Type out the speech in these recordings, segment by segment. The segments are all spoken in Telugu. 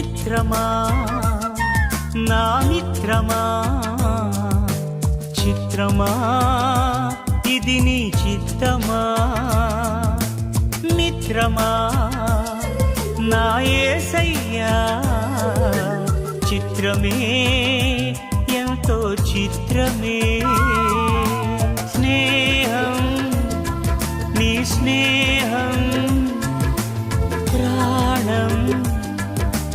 మిత్రమా? నా మిత్రమా? చిత్రమా? ఇది నీ చిత్తమా? మిత్రమా? నా ఏసయ్యా చిత్రమే ఎంతో చిత్రమే. స్నేహం నీ స్నేహం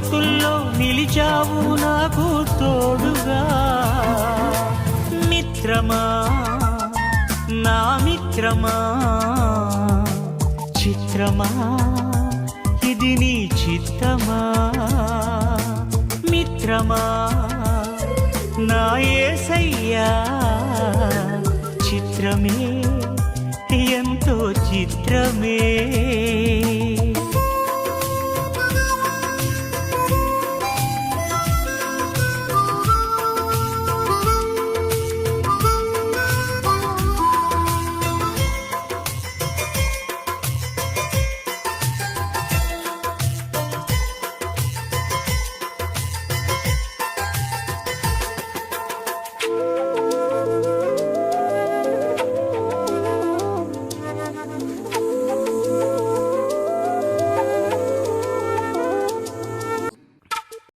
ఎదలోతుల్లో నిలిచావు నాకు తోడుగా. మిత్రమా నా మిత్రమా చిత్రమా ఇది నీ చిత్తమా. మిత్రమా నా ఏసయ్యా చిత్రమే ఎంతో చిత్రమే.